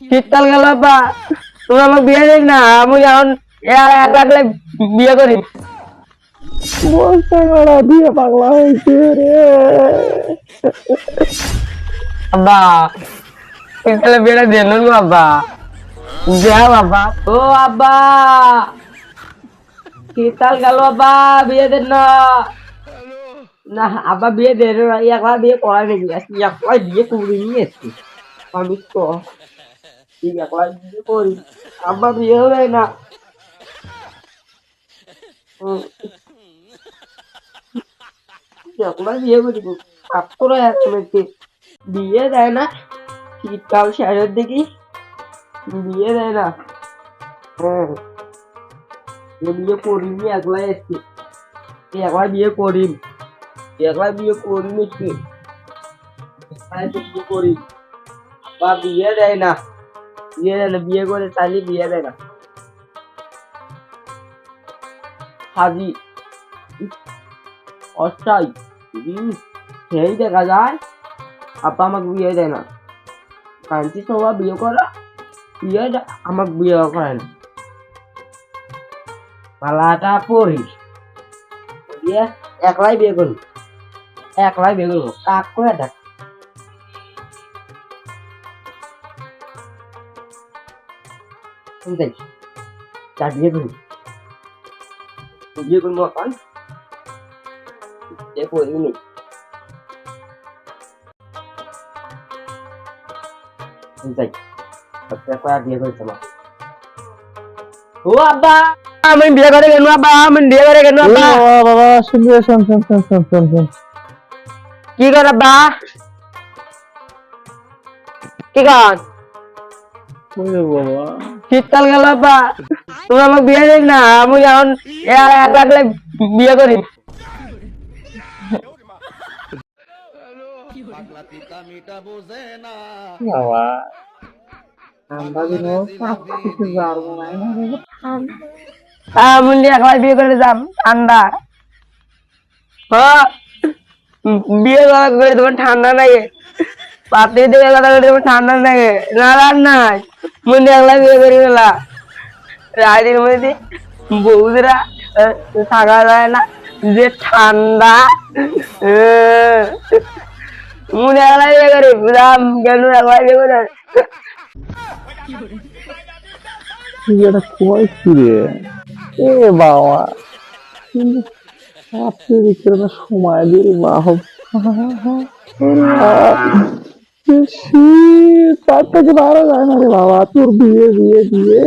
শীতকাল গেল আব্বা তুমি আমাকে বিয়ে দিস না আমি এখন এ- এক লাগলে বিয়ে করি বলতে ওরা দিয়ে পাগলা হয়েছে রে আব্বা শীতকালে বিয়েটা দিয়ে নেব আব্বা যাও আব্বা ও আব্বা শীতকাল গেল আব্বা বিয়ে দেন না না আব্বা বিয়ে দেন না একলা বিয়ে করাই নাকি আজকে একলাই বিয়ে করে নিয়ে এসছি আমি তো ঠিক একলাই বিয়ে করি আব্বা বিয়ে হবে না হুম। একলাই বিয়ে করি আপনারা একসঙ্গে বিয়ে দেয় না শীতকাল শেষের দিকে বিয়ে দেয় না বিয়ে করিনি একলাই এসছি একলাই বিয়ে করিম একলাই বিয়ে করিনি কি একলাই তো বিয়ে করি বা বিয়ে দেয় না বিয়ে দেয় বিয়ে করে চাইলে বিয়ে দেয় না। হাজি অস্থায়ী সেই দেখা যায়, আপা আমাকে বিয়ে দেয় না। কান্তি সবাই বিয়ে করা? বিয়ে আমাকে বিয়ে করে না। মালাটা পড়িস। বিয়ে একলাই বিয়ে করব। একলাই বিয়ে করব। কাক করে দেখ শুনতে তা বিয়ে করবি বিয়ে করব এখন বিয়ে করিনি যাই কয়া বিয়ে করেছে মা ও আব্বা আমি বিয়ে করে গেল আব্বা আমি বিয়ে করে গেল আব্বা বাবা শুনবে শোন শোন শোন শোন শোন শোন কি কর আব্বা কি কর ওরে বাবা শীতকাল গেল আব্বা তুমি আমাকে বিয়ে দিস না আমি এখন এ- এক লাগলে বিয়ে করি। বিয়ে করে যাম ঠান্ডা। বিয়ে করা তোমার ঠান্ডা লাগে। পাতি দিয়ে কথা করে তোমার ঠান্ডা লাগে। না নাই। মুন্ডি একলা বিয়ে করে গেলা রাতের মধ্যে বৌদিরা যায় না, যে ঠান্ডা মুন্ডি একলা বিয়ে করে এটা এ বাবা। কিন্তু সময় দিয়ে বাহব তার থেকে ভালো যায় না রে বাবা, তোর বিয়ে বিয়ে বিয়ে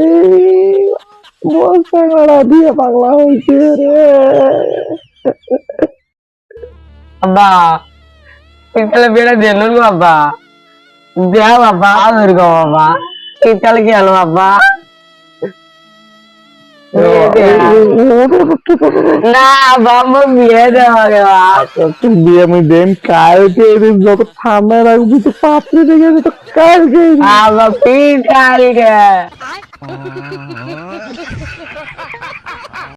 বলতে ওরা দিয়ে পাগলা হয়েছে রে। আব্বা শীতকালে বিয়েটা দিয়ে নেব আব্বা। দেও আব্বা ধরবো বাবা শীতকালে কি আলো আব্বা? না আব্বা আমার বিয়ে দেওয়া গেবা তুই বিয়ে আমি দেন কালকে এদিন যত ঠান্ডা রাখবি তো পাত্রে দেখে তো কালকে আব্বা শীতকালকে